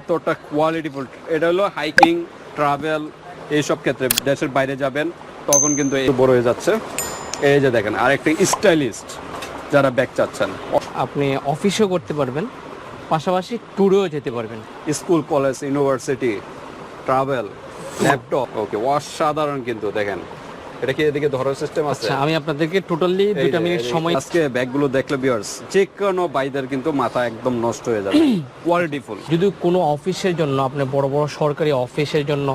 কতটা কোয়ালিটিফুল এটা হলো হাইকিং ট্রাভেল এইসব ক্ষেত্রে দেশের বাইরে যাবেন তখন কিন্তু এই বড় হয়ে যাচ্ছে। এই যে দেখেন আরেকটা স্টাইলিস্ট যারা ব্যাগ চাচ্ছেন। আপনি অফিসও করতে পারবেন পাশাপাশি ট্যুরেও যেতে পারবেন। School college university travel laptop okay অসাধারণ কিন্তু দেখেন। এটা কি এদিকে ধরার সিস্টেম আছে? আচ্ছা আমি আপনাদেরকে টোটালি এই দুইটা মিনিট সময় আজকে ব্যাগগুলো দেখলে বিয়ার্স যে কোনো বাইদের কিন্তু মাথা একদম নষ্ট হয়ে যাবে। কোয়ালিটিফুল যদি কোনো অফিসের জন্য আপনি বড় বড় সরকারি অফিসের জন্য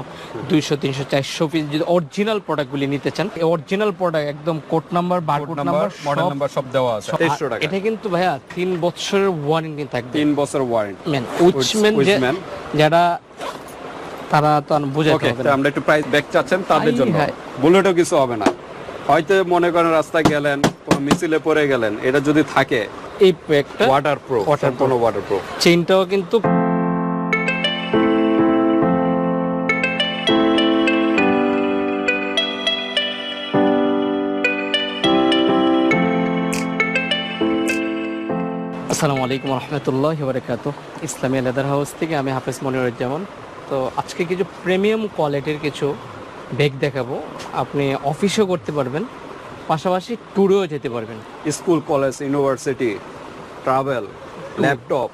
দুইশো তিনশো চারশো পিস যদি অরিজিনাল প্রোডাক্টগুলি নিতে চান অরিজিনাল প্রোডাক্ট একদম code number barcode number model number সব দেওয়া আছে। 2300 টাকা। এটা কিন্তু ভাইয়া তিন বছরের ওয়ারেন্টি থাকবে। তিন বছর ওয়ারেন্টি ম্যান উইচম্যান। যারা তারা তো হবে আমরা একটু প্রাইস ব্যাগ চাচ্ছেন তাদের জন্য। বুলেটও কিছু হবে না। হয়তো মনে করেন রাস্তায় গেলেন কোনো মিছিলে পড়ে গেলেন এটা যদি থাকে এই প্যাকটা ওয়াটার প্রুফ। কোনো ওয়াটার প্রুফ চেইনটাও কিন্তু আসসালামু আলাইকুম রহমতুল্লাহ বারকাত ইসলামী লেদার হাউস থেকে আমি হাফেজ মনিরুজ্জামান। তো আজকে কিছু প্রিমিয়াম কোয়ালিটির কিছু ব্যাগ দেখাবো। আপনি অফিসও করতে পারবেন পাশাপাশি ট্যুরেও যেতে পারবেন। School college university travel laptop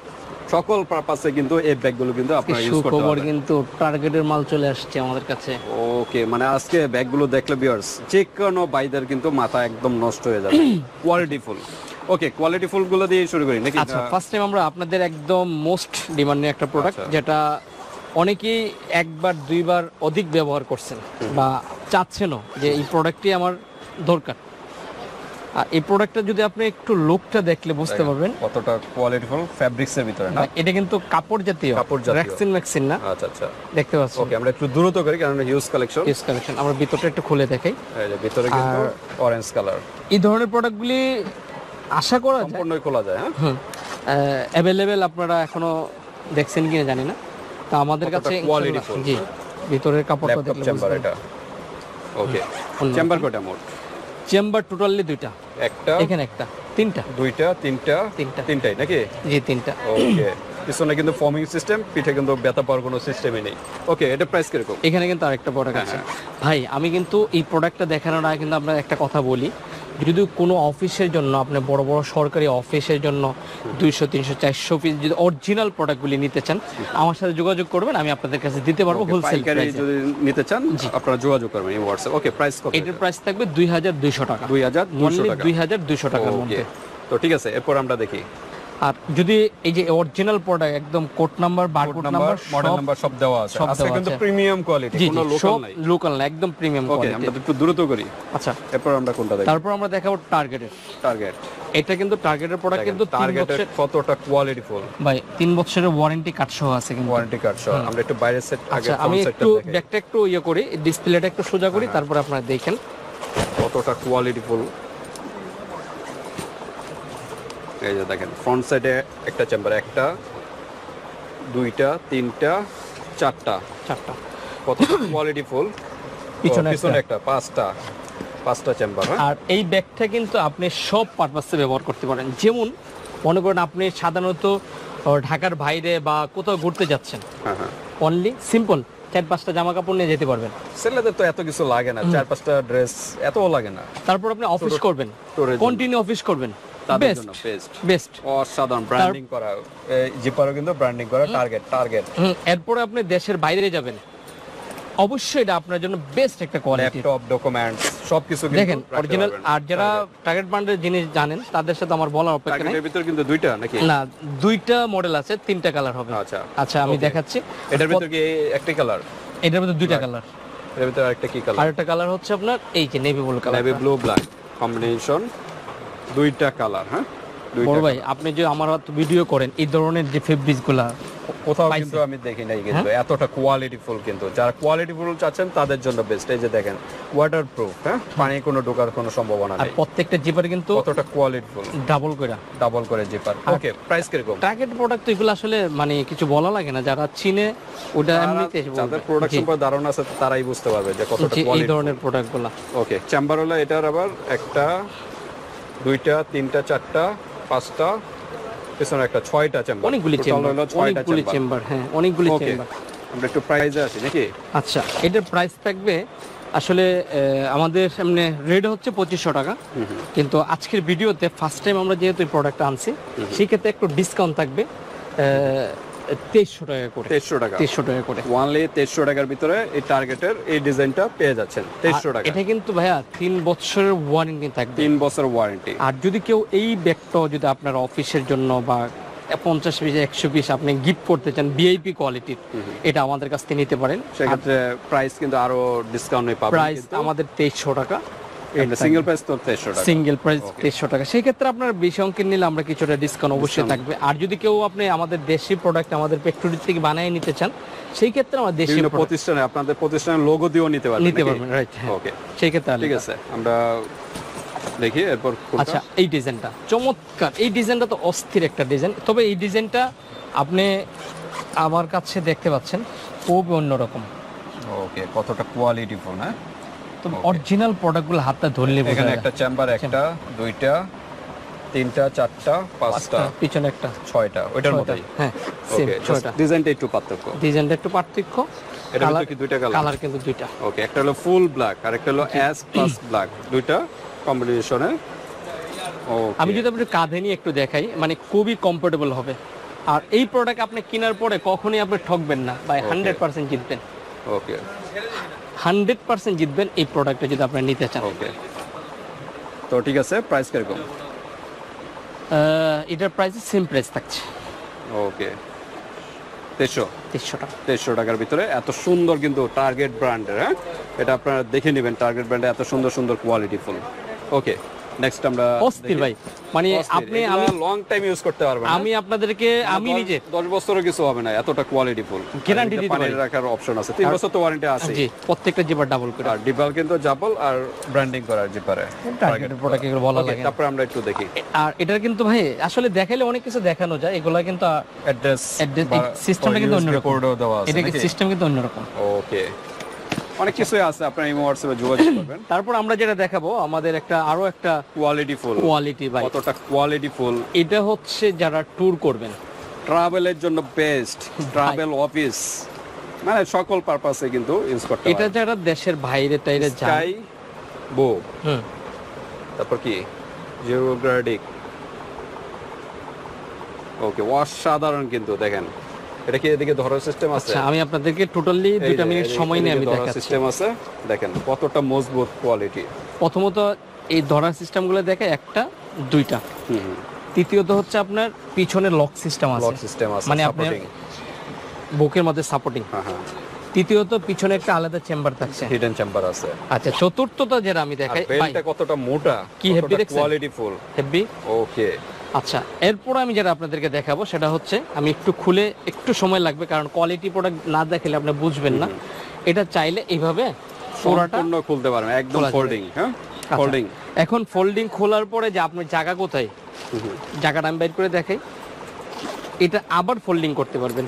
সকল পারপাসে কিন্তু এই ব্যাগগুলো কিন্তু আপনারা ইউজ করতে পারবেন। কিন্তু টার্গেটের মাল চলে আসছে আমাদের কাছে। ওকে মানে আজকে ব্যাগগুলো দেখলে বিয়ার্স যে কোনো বাইদের কিন্তু মাথা একদম নষ্ট হয়ে যাবে। কোয়ালিটিফুল ওকে কোয়ালিটিফুলগুলো দিয়ে শুরু করি নাকি? আচ্ছা ফার্স্ট টাইম আমরা আপনাদের একদম মোস্ট ডিমান্ডিং একটা প্রোডাক্ট আচ্ছা। যেটা অনেকেই একবার দুইবার অধিক ব্যবহার করছেন বা চাচ্ছেনও যে এই প্রোডাক্টটি আমার দরকার। আর এই প্রোডাক্টটা যদি আপনি একটু লুকটা দেখলে বুঝতে পারবেন। কতটা কোয়ালিটিফুল ফ্যাব্রিক্স এর ভিতরে না? এটা কিন্তু কাপড় জাতীয় কাপড় জাতীয়। ভ্যাকসিন ভ্যাকসিন না? আচ্ছা আচ্ছা। দেখতে পাচ্ছেন? ওকে আমরা একটু দ্রুত করি কারণ হিউজ কালেকশন ইউজ কালেকশন আমরা ভিতরটা একটু খুলে দেখাই। এই যে ভিতরে কিন্তু অরেঞ্জ কালার এই ধরনের প্রোডাক্টগুলি আশা করা যায়। সম্পূর্ণই খোলা যায় হ্যাঁ? অ্যাভেলেবেল আপনারা এখনও দেখছেন কিনা জানি না। তা আমাদের কাছে জি ভিতরের কাপড়টা দেখলে চেম্বার এটা। ওকে চেম্বার কয়টা মোট? চেম্বার টোটালি দুইটা। একটা। এখানে একটা। তিনটা। দুইটা তিনটা। তিনটা। তিনটাই নাকি? জি তিনটা। ওকে পিছনে কিন্তু ফর্মিং সিস্টেম পিঠে কিন্তু ব্যথা পাওয়ার কোনো সিস্টেমই নেই। ওকে এটা প্রাইস কীরকম? এখানে কিন্তু আরেকটা প্রোডাক্ট আছে। ভাই আমি কিন্তু এই প্রোডাক্টটা দেখানোর আগে কিন্তু আমরা একটা কথা বলি। যদি কোনো অফিসের জন্য আপনি বড় বড় সরকারি অফিসের জন্য দুইশো তিনশো চারশো পিস যদি অরিজিনাল প্রোডাক্টগুলি নিতে চান আমার সাথে যোগাযোগ করবেন আমি আপনাদের কাছে দিতে পারব হোলসেল যদি নিতে চান আপনারা যোগাযোগ করবেন এই হোয়াটসঅ্যাপ ওকে প্রাইস কত এটার প্রাইস থাকবে দুই হাজার দুইশো টাকা। দুই হাজার দুইশো টাকা। দুই হাজার দুইশো টাকার মধ্যে। তো ঠিক আছে এরপর আমরা দেখি। আর যদি এই যে অরিজিনাল প্রোডাক্ট একদম code number barcode number model number সব দেওয়া আছে। দেওয়া কিন্তু প্রিমিয়াম কোয়ালিটি কোনো লোকাল নাই। লোকাল না একদম প্রিমিয়াম ওকে আমরা একটু দ্রুত করি। আচ্ছা। এরপর আমরা কোনটা দেখি তারপর আমরা দেখাবো টার্গেটের টার্গেট এটা কিন্তু টার্গেটের প্রোডাক্ট কিন্তু টার্গেটের কতটা কোয়ালিটিফুল ভাই তিন বছরের ওয়ারেন্টি কার্ড সহ আছে কিন্তু। ওয়ারেন্টি কার্ড সহ। আমরা একটু বাইরের সেট আগে আচ্ছা আমি একটু ব্যাকটা একটু ইয়ে করি ডিসপ্লেটা একটু সোজা করি হ্যাঁ। তারপর আপনারা দেখেন। কতটা কোয়ালিটিফুল এই যে দেখেন ফ্রন্ট সাইডে একটা চেম্বার একটা দুইটা তিনটা চারটা। চারটা। কতটা কোয়ালিটিফুল পিছনে পিছনে একটা পাঁচটা পাঁচটা চেম্বার হ্যাঁ? আর এই ব্যাগটা কিন্তু আপনি সব পারপাসে ব্যবহার করতে পারেন। যেমন মনে করেন আপনি সাধারণত ঢাকার বাইরে বা কোথাও ঘুরতে যাচ্ছেন। হ্যাঁ হ্যাঁ। অনলি সিম্পল চার পাঁচটা জামা কাপড় নিয়ে যেতে পারবেন। ছেলেদের তো এত কিছু লাগে না চার পাঁচটা ড্রেস এতও লাগে না। তারপর আপনি অফিস করবেন। কন্টিনিউ অফিস করবেন। তাদের জন্য বেস্ট বেস্ট অসাধারণ ব্র্যান্ডিং করা। জিপারও কিন্তু ব্র্যান্ডিং করা টার্গেট টার্গেট এরপরে আপনি দেশের বাইরে যাবেন। অবশ্যই এটা আপনার জন্য বেস্ট একটা কোয়ালিটি ল্যাপটপ ডকুমেন্টস সবকিছু দেখেন অরিজিনাল আর যারা টার্গেট ব্র্যান্ডের জিনিস জানেন তাদের সাথে আমার বলার অপেক্ষা নেই। ভিতর কিন্তু দুইটা নাকি? না দুইটা মডেল আছে তিনটা কালার হবে। আচ্ছা। আচ্ছা আমি দেখাচ্ছি। এটার ভিতর কি কালার এটার মধ্যে দুইটা কালারের ভিতর আরেকটা কি কালার আর একটা কালার হচ্ছে আপনার এই যে navy blue colour navy blue black combination দুইটা কালার হ্যাঁ? বড় ভাই আপনি যে আমার ভিডিও করেন এই ধরনের যে ফেব্রিকগুলা কোথাও কিন্তু আমি দেখি নাই কিন্তু হ্যাঁ? এতটা কোয়ালিটিফুল কিন্তু। যারা কোয়ালিটিফুল চাচ্ছেন তাদের জন্য বেস্ট এই যে দেখেন ওয়াটার প্রুফ হ্যাঁ পানি কোনো ঢোকার কোনো সম্ভাবনা আর নেই। প্রত্যেকটা জিপার কিন্তু কতটা কোয়ালিটিফুল ডাবল করে। ডাবল করে জিপার ওকে প্রাইস কীরকম? টার্গেট প্রোডাক্ট এগুলো আসলে মানে কিছু বলা লাগে না। যারা চিনে ওটা এমনিতে যাদের প্রোডাক্ট সম্পর্কে ধারণা আছে তারাই বুঝতে পারবে যে কতটা যে এই ধরনের প্রোডাক্টগুলা। ওকে চেম্বার হলো এটার আবার একটা দুইটা তিনটা চারটা পাঁচটা পিছনে একটা ছয়টা চেম্বার অনেকগুলি চেম্বার অনেকগুলি চেম্বার হ্যাঁ অনেকগুলি চেম্বার আমরা একটু প্রাইজে আসি নাকি? আচ্ছা এটার প্রাইস থাকবে আসলে আমাদের সামনে রেট হচ্ছে পঁচিশশো টাকা। কিন্তু আজকের ভিডিওতে ফার্স্ট টাইম আমরা যেহেতু এই প্রোডাক্টটা আনছি সেক্ষেত্রে একটু ডিসকাউন্ট থাকবে। তেইশশো টাকা করে। তেইশশো টাকা। তেইশশো টাকা করে। ওয়ানলি তেইশশো টাকার ভিতরে এই টার্গেটের এই ডিজাইনটা পেয়ে যাচ্ছেন। তেইশশো টাকা। এটা কিন্তু ভাইয়া তিন বছরের ওয়ারেন্টি থাকবে। তিন বছর ওয়ারেন্টি আর যদি কেউ এই ব্যাগটা যদি আপনার অফিসের জন্য বা পঞ্চাশ পিস একশো পিস আপনি গিফট করতে চান ভিআইপি কোয়ালিটির এটা আমাদের কাছ থেকে নিতে পারেন। সেক্ষেত্রে প্রাইস কিন্তু আরও ডিসকাউন্ট পাবেন প্রাইস আমাদের তেইশশো টাকা। সিঙ্গেল প্রাইস তো তেইশশো টাকা। সিঙ্গেল প্রাইস তেইশশো টাকা। সেই ক্ষেত্রে আপনার বেশি অঙ্কের নিলে আমরা কিছুটা ডিসকাউন্ট অবশ্যই থাকবে। আর যদি কেউ আপনি আমাদের দেশি প্রোডাক্ট আমাদের ফ্যাক্টরি থেকে বানিয়ে নিতে চান সেই ক্ষেত্রে আমরা দেশি প্রতিষ্ঠানে আপনাদের প্রতিষ্ঠানের লোগো দিয়েও নিতে পারবেন নিতে পারবেন রাইট ওকে সেই ক্ষেত্রে ঠিক আছে আমরা দেখি এরপর আচ্ছা এই ডিজাইনটা। চমৎকার। এই ডিজাইনটা তো অস্থির একটা ডিজাইন। তবে এই ডিজাইনটা আপনি আমার কাছে দেখতে পাচ্ছেন খুব অন্যরকম। ওকে কতটা কোয়ালিটি ফোন হ্যাঁ? তো অরিজিনাল প্রোডাক্টগুলো হাতে ধরলে বোঝা এখানে একটা চেম্বার একটা দুইটা তিনটা চারটা পাঁচটা পিছনে একটা। ছয়টা ওইটার। মতোই। হ্যাঁ ওকে ছয়টা। ডিজাইনটা একটু পার্থক্য। ডিজাইনটা একটু পার্থক্য। এটা কি দুইটা কালার কালার কিন্তু দুইটা। ওকে একটা হলো ফুল ব্ল্যাক আর একটা হলো অ্যাশ প্লাস ব্ল্যাক দুইটা কম্বিনেশনে ওকে আমি যদি আপনি কাঁধে নিয়ে একটু দেখাই মানে খুবই কমফোর্টেবল হবে। আর এই প্রোডাক্ট আপনি কেনার পরে কখনোই আপনি ঠকবেন না বাই হান্ড্রেড পার্সেন্ট জিতবেন। ওকে হান্ড্রেড পার্সেন্ট জিতবেন এই প্রোডাক্টটা যদি আপনি নিতে চান। ওকে তো ঠিক আছে প্রাইস কীরকম এটার প্রাইস সেম প্রাইস থাকছে। ওকে তেইশশো? তেইশশো টাকা। তেইশশো টাকার ভিতরে এত সুন্দর কিন্তু টার্গেট ব্র্যান্ডের হ্যাঁ? এটা আপনারা দেখে নেবেন টার্গেট ব্র্যান্ডে এত সুন্দর সুন্দর কোয়ালিটি ফুল। ওকে নেক্সট আমরা অস্থির ভাই। মানে আপনি আমি লং টাইম ইউজ করতে পারবেন আমি আপনাদেরকে আমি নিজে 10 বছরও কিছু হবে না এতটা কোয়ালিটি ফুল Guarantee দিতে পারি। রাখার অপশন আছে। 3 বছর তো ওয়ারেন্টি আছে জি প্রত্যেকটা জিপার ডাবল করে। আর ডিপাল কিন্তু জাপল আর ব্র্যান্ডিং করার জিপারে টার্গেটের প্রোডাক্ট এগুলো ওকে লাগে। তারপরে আমরা একটু দেখি। আর এটার কিন্তু ভাই আসলে দেখাইলে অনেক কিছু দেখানো যায়। এগুলা কিন্তু অ্যাড্রেস সিস্টেমটা কিন্তু অন্যরকম। এটা? সিস্টেম কিন্তু অন্যরকম। ওকে অনেক কিছুই আছে আপনারা হোয়াটসঅ্যাপে যোগাযোগ করবেন। তারপর আমরা যেটা দেখাবো আমাদের একটা আরও একটা কোয়ালিটি ফুল কোয়ালিটি কতটা কোয়ালিটি ফুল এটা হচ্ছে যারা ট্যুর করবেন। ট্রাভেলের জন্য বেস্ট ট্রাভেল অফিস মানে সকল পারপাসে কিন্তু ইউজ করতে এটা যারা দেশের বাইরে টাইরে যায়। বো তারপর কি? জিওগ্রাফিক ওকে অসাধারণ কিন্তু দেখেন। এটা কি এদিকে ধরার সিস্টেম আছে? আচ্ছা আমি আপনাদেরকে টোটালি দুইটা মিনিট সময় নিয়ে আমি দেখাচ্ছি। সিস্টেম আছে। দেখেন কতটা মজবুত কোয়ালিটি প্রথমত এই ধরার সিস্টেমগুলো দেখে একটা দুইটা। তৃতীয়ত হচ্ছে আপনার পিছনে লক সিস্টেম লক সিস্টেম আছে মানে আপনার বুকের মধ্যে সাপোর্টিং হ্যাঁ হ্যাঁ। তৃতীয়ত পিছনে একটা আলাদা চেম্বার থাকছে। হিডেন চেম্বার আছে। আচ্ছা চতুর্থটা যেটা আমি দেখাই বেলটা কতটা মোটা কি দেখছেন? কোয়ালিটি ফুল হেভি ওকে আচ্ছা এরপর আমি যেটা আপনাদেরকে দেখাবো সেটা হচ্ছে আমি একটু খুলে একটু সময় লাগবে কারণ কোয়ালিটি প্রোডাক্ট না দেখালে আপনি বুঝবেন না। এটা চাইলে এইভাবে সম্পূর্ণ খুলতে পারবেন একদম ফোল্ডিং হ্যাঁ? আচ্ছা। ফোল্ডিং এখন ফোল্ডিং খোলার পরে যে আপনার জায়গা কোথায়? জায়গাটা আমি বাইর করে দেখাই। এটা আবার ফোল্ডিং করতে পারবেন।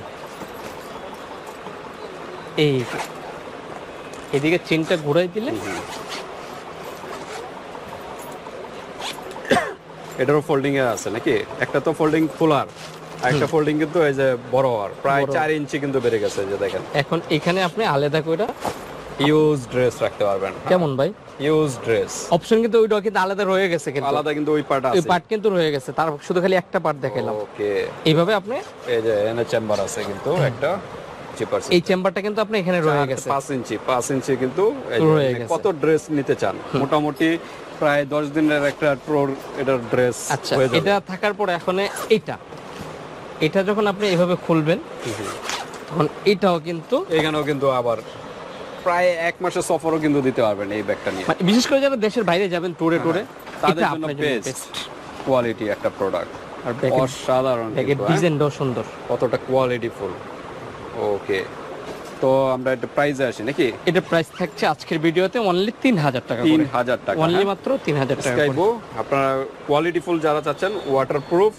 এই এদিকে চেনটা ঘুরাই দিলে এটারও ফোল্ডিং এ আছে নাকি? একটা তো ফোল্ডিং খোলার একটা ফোল্ডিং কিন্তু এই যে বড় হওয়ার প্রায় চার ইঞ্চি কিন্তু বেড়ে গেছে যে দেখেন। এখন এখানে আপনি আলাদা করে ইউজ ড্রেস রাখতে পারবেন। কেমন ভাই? ইউজ ড্রেস অপশন কিন্তু ওইটা কিন্তু আলাদা রয়ে গেছে কিন্তু। আলাদা কিন্তু ওই পার্ট ওই পার্ট কিন্তু রয়ে গেছে তার শুধু খালি একটা পার্ট দেখাইলাম। ওকে এইভাবে আপনি এই যে এনে চেম্বার আছে কিন্তু একটা এই চেম্বারটা কিন্তু আপনি এখানে রয়ে গেছে। পাঁচ ইঞ্চি পাঁচ ইঞ্চি কিন্তু। কত ড্রেস নিতে চান? মোটামুটি প্রায় দশ দিনের একটা ট্রোর এটার ড্রেস আচ্ছা এটা থাকার পরে এখন এটা এটা যখন আপনি এভাবে খুলবেন তখন এটাও কিন্তু এখানেও কিন্তু আবার প্রায় এক মাসের সফরও কিন্তু দিতে পারবেন এই ব্যাগটা নিয়ে। মানে বিশেষ করে যারা দেশের বাইরে যাবেন ট্যুরে ট্যুরে তাদের জন্য বেস্ট কোয়ালিটি একটা প্রোডাক্ট আর অসাধারণ ব্যাগের হ্যাঁ? ডিজাইনটাও সুন্দর। কতটা কোয়ালিটি ফুল ওকে তো আমরা একটা প্রাইজে আসি নাকি? এটা প্রাইস থাকছে আজকের ভিডিওতে অনলি তিন হাজার টাকা তিন হাজার টাকা অনলি হ্যাঁ? মাত্র তিন হাজার টাকা আপনারা কোয়ালিটি ফুল যারা চাচ্ছেন ওয়াটার প্রুফ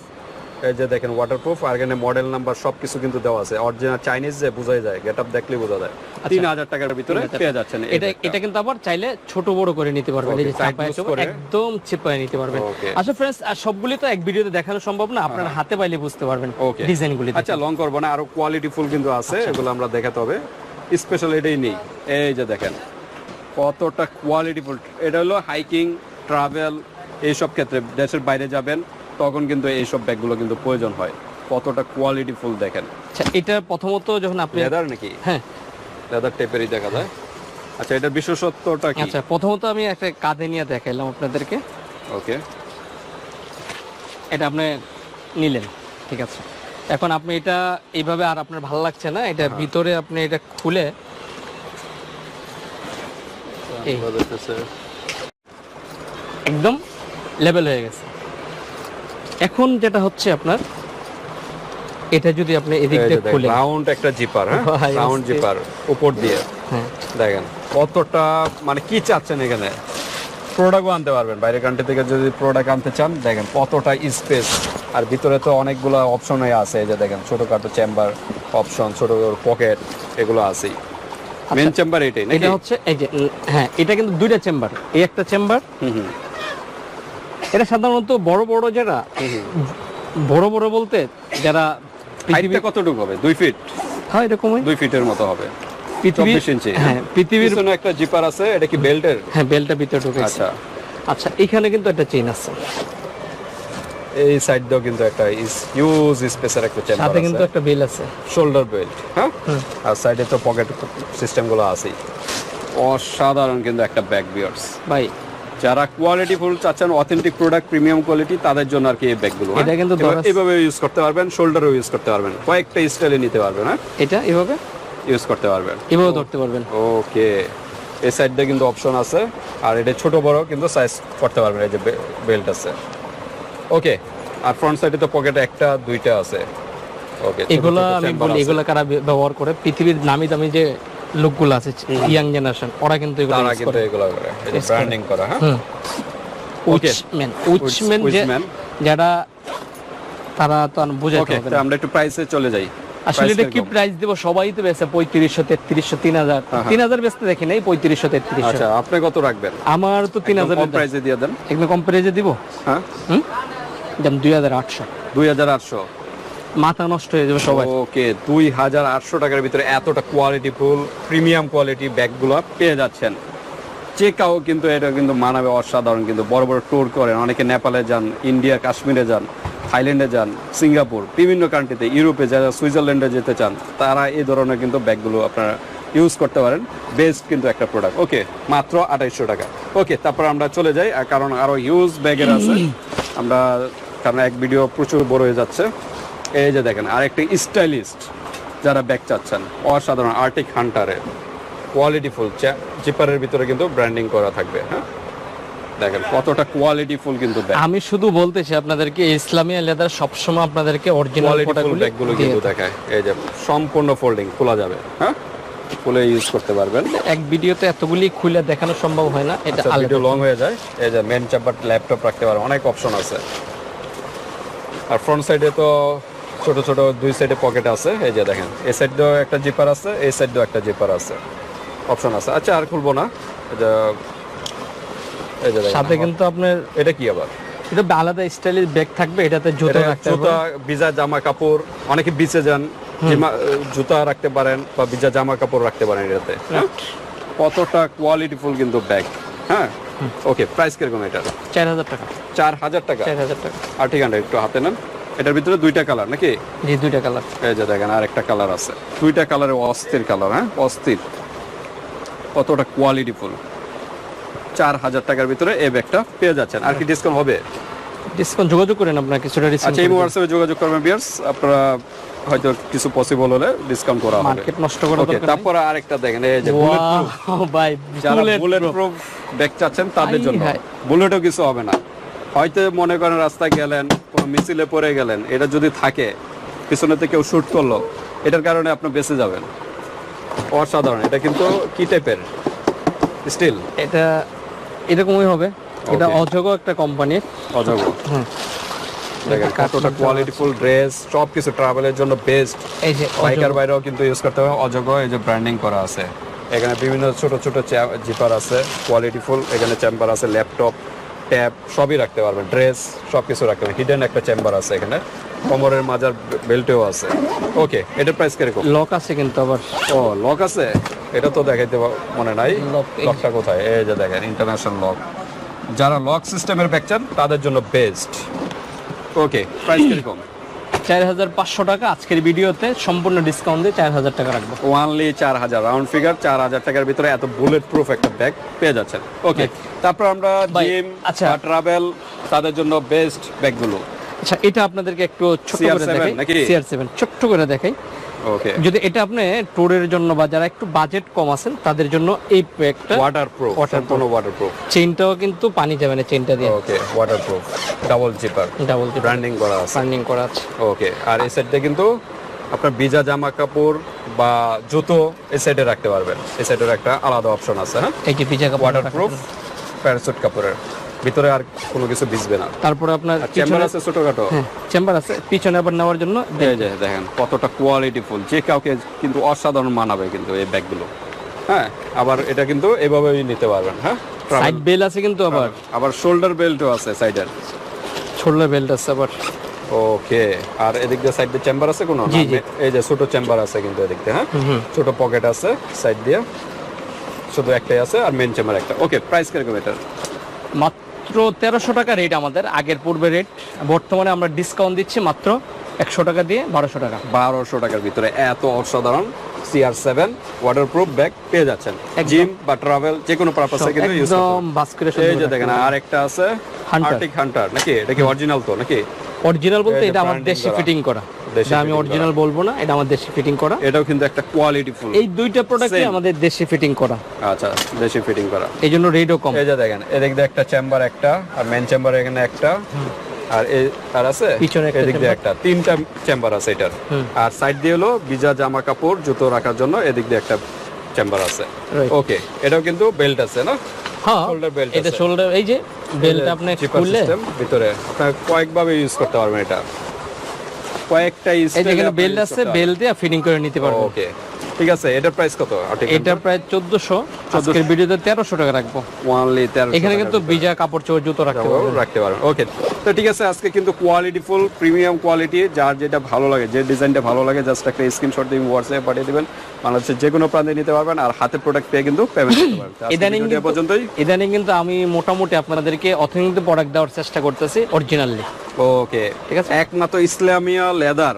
এই যে দেখেন ওয়াটারপ্রুফ আর এখানে মডেল নাম্বার সবকিছু কিন্তু দেওয়া আছে। অরিজিনাল চাইনিজ যে বোঝাই যায় গেট আপ দেখলে বোঝা যায়। তিন হাজার টাকার ভিতরে পেয়ে যাচ্ছেন এটা এটা কিন্তু আবার চাইলে ছোট বড় করে নিতে পারবেন। একদম চিপায় নিতে পারবেন। আচ্ছা ফ্রেন্ডস আর সবগুলি তো এক ভিডিওতে দেখানো সম্ভব না। আপনার হাতে পাইলে বুঝতে পারবেন ওকে ডিজাইনগুলি আচ্ছা লং করব না। আরও কোয়ালিটি ফুল কিন্তু আছে আচ্ছা। এগুলো আমরা দেখাতে হবে। স্পেশাল এটাই নেই। এই যে দেখেন কতটা কোয়ালিটি ফুল এটা হলো হাইকিং ট্রাভেল এইসব ক্ষেত্রে দেশের বাইরে যাবেন। তখন কিন্তু এইসব ব্যাগগুলো কিন্তু প্রয়োজন হয়। কতটা কোয়ালিটি ফুল দেখেন। আচ্ছা এটা প্রথমত যখন আপনি লেদার নাকি? হ্যাঁ। লেদার টাইপেরই দেখা যায়। আচ্ছা এটার বিশেষত্বটা কি? আচ্ছা প্রথমত আমি একটা কাঁধে নিয়ে দেখাইলাম আপনাদেরকে। ওকে। এটা আপনি নিলেন ঠিক আছে। এখন আপনি এটা এইভাবে আর আপনার ভালো লাগছে না এটা হ্যাঁ। ভিতরে আপনি এটা খুলে এই। একদম লেভেল হয়ে গেছে। এখন যেটা হচ্ছে আপনার এটা যদি আপনি এদিক দিয়ে খুলে রাউন্ড একটা জিপার হ্যাঁ? রাউন্ড জিপার উপর দিয়ে। হ্যাঁ। দেখেন কতটা মানে কি চাচ্ছেন এখানে? প্রোডাক্টও আনতে পারবেন। বাইরের কান্ট্রি থেকে যদি প্রোডাক্ট আনতে চান দেখেন কতটা স্পেস আর ভিতরে তো অনেকগুলো অপশনই আছে। এই যে দেখেন ছোটখাটো চেম্বার অপশন ছোট পকেট এগুলো আছেই। মেন চেম্বার এটাই এটা হচ্ছে এই যে হ্যাঁ এটা কিন্তু দুইটা চেম্বার এই একটা চেম্বার হুম হুম। এটা সাধারণত বড় বড় যারা বড় বড় বলতে যারা পৃথিবী হাইটটা কতটুকু হবে? দুই ফিট? হ্যাঁ এরকমই। দুই ফিটের মতো হবে। হ্যাঁ পৃথিবীর একটা জিপার আছে এটা কি বেল্টের? হ্যাঁ বেলটা ভিতরে ঢুকেছে। আচ্ছা। আচ্ছা এখানে কিন্তু একটা চেইন আছে। এই সাইড দিয়েও কিন্তু একটা হিউজ স্পেসের একটা চেম্বার সাথে কিন্তু একটা বেল আছে। শোল্ডার বেল্ট হ্যাঁ? আর সাইডে তো পকেট সিস্টেমগুলো আছেই। অসাধারণ কিন্তু একটা ব্যাক বিয়ার্স ভাই যারা কোয়ালিটি ফুল চাচ্ছেন অথেন্টিক প্রোডাক্ট প্রিমিয়াম কোয়ালিটি তাদের জন্য আর কি এই ব্যাগগুলো হ্যাঁ? এটা কিন্তু এভাবে ইউজ করতে পারবেন শোল্ডারও ইউজ করতে পারবেন। কয়েকটা স্টাইলে নিতে পারবেন হ্যাঁ? এটা এভাবে? ইউজ করতে পারবেন। এভাবে ধরতে পারবেন। ওকে এই সাইডে কিন্তু অপশন আছে আর এটা ছোট বড় কিন্তু সাইজ করতে পারবেন এই যে বেল্ট আছে। ওকে আর ফ্রন্ট সাইডে তো পকেটে একটা দুইটা আছে। ওকে এগুলা আমি বলি এগুলা কারা ব্যবহার করে? পৃথিবীর নামি দামি যে লোকগুলো আছে ইয়াং জেনারেশন ওরা কিন্তু এগুলো তারা কিন্তু এগুলো করে ব্র্যান্ডিং করা হ্যাঁ? যে উইচম্যান। যারা তারা তো আর বোঝাতে হবে আমরা একটু প্রাইসে চলে যাই। আসলে এটা কি প্রাইস দেবো? সবাই তো বেচে পঁয়ত্রিশশো তেত্রিশশো তিন হাজার। হ্যাঁ, তিন হাজার বেচতে দেখি নাই পঁয়ত্রিশশো তেত্রিশশো। আচ্ছা আপনি কত রাখবেন? আমার তো তিন হাজার কম প্রাইসে দিয়ে দেন। একদম কম প্রাইজে দিব? হ্যাঁ। হুম? দাম দুই হাজার আটশো। দুই হাজার আটশো। মাথা নষ্ট হয়ে যাবে সবাই। ওকে, দুই হাজার আটশো টাকার ভিতরে এতটা কোয়ালিটি ফুল প্রিমিয়াম কোয়ালিটি ব্যাগগুলো পেয়ে যাচ্ছেন। কাউ কিন্তু এটা কিন্তু মানাবে অসাধারণ কিন্তু, বড় বড় ট্যুর করেন, অনেকে নেপালে যান, ইন্ডিয়া, কাশ্মীরে যান, থাইল্যান্ডে যান, সিঙ্গাপুর, বিভিন্ন কান্ট্রিতে ইউরোপে যারা সুইজারল্যান্ডে যেতে চান, তারা এই ধরনের কিন্তু ব্যাগগুলো আপনারা ইউজ করতে পারেন। বেস্ট কিন্তু একটা প্রোডাক্ট ওকে মাত্র আঠাইশশো টাকা। ওকে তারপর আমরা চলে যাই, কারণ আরও হিউজ ব্যাগের আছে। আমরা, কারণ এক ভিডিও প্রচুর বড় হয়ে যাচ্ছে। এই যে দেখেন আরেকটা স্টাইলিস্ট যারা ব্যাগ চাচ্ছেন অসাধারণ আর্টিক হান্টারের কোয়ালিটি ফুল জিপারের ভিতরে কিন্তু ব্র্যান্ডিং করা থাকবে হ্যাঁ? দেখেন কতটা কোয়ালিটি ফুল কিন্তু আমি শুধু বলতেছি আপনাদেরকে ইসলামিয়া লেদার সবসময় আপনাদেরকে অরিজিনাল ব্যাগগুলো কিন্তু দেখায়। এই যে সম্পূর্ণ ফোল্ডিং খোলা যাবে হ্যাঁ? খুলে ইউজ করতে পারবেন। এক ভিডিওতে এতগুলি খুলে দেখানো সম্ভব হয় না এটা ভিডিও লং হয়ে যায়। এই যে মেন চাপার ল্যাপটপ রাখতে পারবেন অনেক অপশন আছে। আর ফ্রন্ট সাইডে তো ছোট ছোট দুই সাইডে পকেট আছে। এই যে দেখেন এই সাইডেও একটা জিপার আছে এই সাইডেও একটা জিপার আছে। অপশন আছে। আচ্ছা আর খুলবো না। এই যে এই যে দেখেন সাথে কিন্তু আপনার এটা কি আবার? এটা আলাদা স্টাইলের ব্যাগ থাকবে এটাতে জুতো এটা রাখতে জুতা পারবেন ভিজা জামা কাপড় অনেকে বিচে যান জিমা- জুতা রাখতে পারেন বা ভিজা জামা কাপড় রাখতে পারেন এটাতে হ্যাঁ? কতটা কোয়ালিটি ফুল কিন্তু ব্যাগ হ্যাঁ? ওকে প্রাইস কীরকম এটা চার হাজার টাকা। চার হাজার টাকা। চার হাজার টাকা। আর ঠিক আছে একটু হাতে নেন। এটার ভিতরে দুইটা কালার নাকি? জি দুইটা কালার। এই যে দেখেন আর একটা কালার আছে। দুইটা কালারে অস্থির কালার হ্যাঁ? অস্থির। কতটা কোয়ালিটি ফুল চার হাজার টাকার ভিতরে এই ব্যাগটা পেয়ে যাচ্ছেন। আর কি ডিসকাউন্ট হবে? ডিসকাউন্ট যোগাযোগ করেন আপনার কিছুটা আচ্ছা এই ডিসকাউন্ট হোয়াটসঅ্যাপে যোগাযোগ করবেন বিয়ার্স আপনারা হয়তো কিছু পসিবল হলে ডিসকাউন্ট করা হবে। মার্কেট নষ্ট করা দরকার তারপর আরেকটা দেখেন এই যে বুলেট ভাই যারা বুলেট প্রুফ ব্যাগ চাচ্ছেন তাদের জন্য। বুলেটও কিছু হবে না। হয়তো মনে করেন রাস্তায় গেলেন কোনো মিছিলে পড়ে গেলেন এটা যদি থাকে পিছনেতে কেউ শুট করল এটার কারণে আপনি বেঁচে যাবেন। অসাধারণ এটা কিন্তু কি টাইপের স্টিল এটা এরকমই হবে এটা Okay. একটা কোম্পানির অজগর। হুম। দেখেন কতটা কোয়ালিটিফুল ড্রেস সব কিছু ট্রাভেলের জন্য বেস্ট এই যে বাইকার বাইরেও কিন্তু ইউজ করতে হবে অজগ এই যে ব্র্যান্ডিং করা আছে। এখানে বিভিন্ন ছোট ছোট জিপার আছে কোয়ালিটিফুল এখানে চেম্বার আছে ল্যাপটপ ট্যাব সবই রাখতে পারবেন ড্রেস সব কিছু রাখতে পারবেন। হিডেন একটা চেম্বার আছে এখানে কোমরের মাজার বেল্টেও আছে। ওকে এটার প্রাইস কীরকম? লক আছে কিন্তু আবার। ও লক আছে? এটা তো দেখাইতে মনে নাই। লকটা কোথায়? এই যে দেখেন ইন্টারন্যাশনাল লক যারা লক সিস্টেমের ব্যাগ চান তাদের জন্য বেস্ট ওকে প্রাইস কীরকম? চার হাজার পাঁচশো টাকা আজকের ভিডিওতে সম্পূর্ণ ডিসকাউন্ট দিয়ে চার হাজার টাকা রাখব। ওয়ানলি চার হাজার রাউন্ড ফিগার চার হাজার টাকার ভিতরে এত বুলেট প্রুফ একটা ব্যাগ পেয়ে যাচ্ছেন। ওকে তারপর আমরা জিম আচ্ছা। ট্রাভেল তাদের জন্য বেস্ট ব্যাগগুলো আচ্ছা এটা আপনাদেরকে একটু ছোট করে দেখাই? সিআর সেভেন ছোট্ট করে দেখাই। ওকে যদি এটা আপনি ট্যুরের জন্য বা যারা একটু বাজেট কম আছেন তাদের জন্য এই প্যাকটা ওয়াটার প্রুফ Waterproof। সম্পূর্ণ ওয়াটার চেইনটাও কিন্তু পানি যাবে না চেইনটা দিয়ে। Okay waterproof double zipper double branding করা আছে। ফান্ডিং করা আছে। ওকে আর এই সাইডে কিন্তু আপনার ভিজা জামা কাপড় বা জুতো এই সাইডে রাখতে পারবেন। এই সাইডের একটা আলাদা অপশন আছে হ্যাঁ? এই যে পিজা কাপড় ওয়াটার প্রুফ প্যারাসুট কাপড়ের। ভিতরে আর কোনো কিছু ভিজবে না। তারপরে আপনার চেম্বার আছে ছোটখাটো। হ্যাঁ চেম্বার আছে। পিছনে আবার নেওয়ার জন্য দেখেন কতটা কোয়ালিটিফুল যে কাউকে কিন্তু অসাধারণ মানাবে কিন্তু এই ব্যাগগুলো। হ্যাঁ আবার এটা কিন্তু এভাবেই নিতে পারবেন হ্যাঁ? সাইড বেল আছে কিন্তু আবার। আবার শোল্ডার বেল্টও আছে সাইডের শোল্ডার বেল্ট আছে আবার। ওকে আর এদিক দিয়ে সাইড দিয়ে চেম্বার আছে কোনো। এই যে ছোট চেম্বার আছে কিন্তু এদিক দিয়ে হ্যাঁ? ছোট পকেট আছে সাইড দিয়ে। শুধু একটাই আছে আর মেন চেম্বার একটা। ওকে প্রাইস কীরকম এটার? মাত্র তেরোশো টাকা রেট আমাদের আগের পূর্বে রেট বর্তমানে আমরা ডিসকাউন্ট দিচ্ছি মাত্র একশো টাকা দিয়ে বারোশো টাকা। বারোশো টাকার ভিতরে এত অসাধারণ CR seven waterproof bag পেয়ে যাচ্ছেন। জিম বা ট্রাভেল যে কোনো পারপাসে কিন্তু ইউজ একদম এই যে দেখেন আর একটা আছে হান্টার হান্টার নাকি? এটা কি অরিজিনাল তো নাকি? অরিজিনাল বলতে এটা আমার দেশি ফিটিং করা। এটা আমি অরিজিনাল বলব না এটা আমার দেশি ফিটিং করা। এটাও কিন্তু একটা কোয়ালিটি ফুল। এই দুইটা প্রোডাক্টই আমাদের দেশি ফিটিং করা। আচ্ছা দেশি ফিটিং করা। এই জন্য রেটও কম। এই যে দেখেন এদিক দিয়ে একটা চেম্বার একটা আর মেন চেম্বার এখানে একটা আর এই আর আছে? পিছনে এদিক দিয়ে একটা তিনটা চেম্বার আছে এটার। আর সাইড দিয়ে হলো ভিজা জামা কাপড় জুতো রাখার জন্য এদিক দিয়ে একটা চেম্বার আছে। ওকে এটাও কিন্তু বেল্ট আছে না? হ্যাঁ এটা আছে। শোল্ডার এই যে বেল্ট আপনি খুললে ভিতরে। কয়েকভাবে ইউজ করতে পারবেন এটা। কয়েকটা এই যে এখানে বেল্ট আছে বেল্ট দিয়ে ফিটিং করে নিতে পারবেন। ওকে ঠিক আছে এটার প্রাইস কত? এটা প্রায় চোদ্দশো। আজকের ভিডিওতে তেরোশো টাকা রাখব। ওয়ানলি তেরো এখানে কিন্তু ভিজা কাপড় চোপড় জুতো রাখতে পারবেন। রাখতে পারবেন। ওকে তো ঠিক আছে আজকে কিন্তু কোয়ালিটি ফুল প্রিমিয়াম কোয়ালিটি যার যেটা ভালো লাগে যে ডিজাইনটা ভালো লাগে জাস্ট একটা স্ক্রিনশট দিয়ে হোয়াটসঅ্যাপে পাঠিয়ে দিবেন। বাংলাদেশের যে কোনো প্রান্তে নিতে পারবেন আর হাতে প্রোডাক্ট পেয়ে কিন্তু পেমেন্ট করতে পারবেন। ইদানিং পর্যন্তই। ইদানিং কিন্তু আমি মোটামুটি আপনাদেরকে অথেন্টিক প্রোডাক্ট দেওয়ার চেষ্টা করতেছি অরিজিনালি ওকে ঠিক আছে। একমাত্র Islamia leather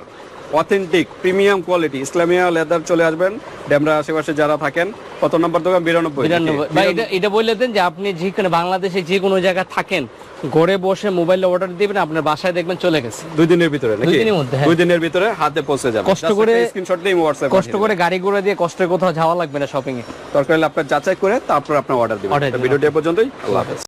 authentic premium quality Islamia leather চলে আসবেন। ডেমরা আশেপাশে যারা থাকেন কত নম্বর দোকান বিরানব্বই। বিরানব্বই। এটা বলে দেন যে আপনি যেখানে বাংলাদেশে যে কোনো জায়গায় থাকেন ঘরে বসে মোবাইলে অর্ডার দিবেন আপনার বাসায় দেখবেন চলে গেছে। দুই দিনের ভিতরে নাকি? দিনের মধ্যে, হ্যাঁ। দুই দিনের ভিতরে হাতে পৌঁছে যাবে। কষ্ট করে- স্ক্রিনশট দিয়ে হোয়াটসঅ্যাপ কষ্ট করে গাড়ি ঘোড়া দিয়ে কষ্ট কোথাও যাওয়া লাগবে না শপিং এ দরকার হলে আপনার যাচাই করে তারপর আপনার অর্ডার দিবেন। ভিডিওটি পর্যন্তই। আল্লাহ হাফেজ।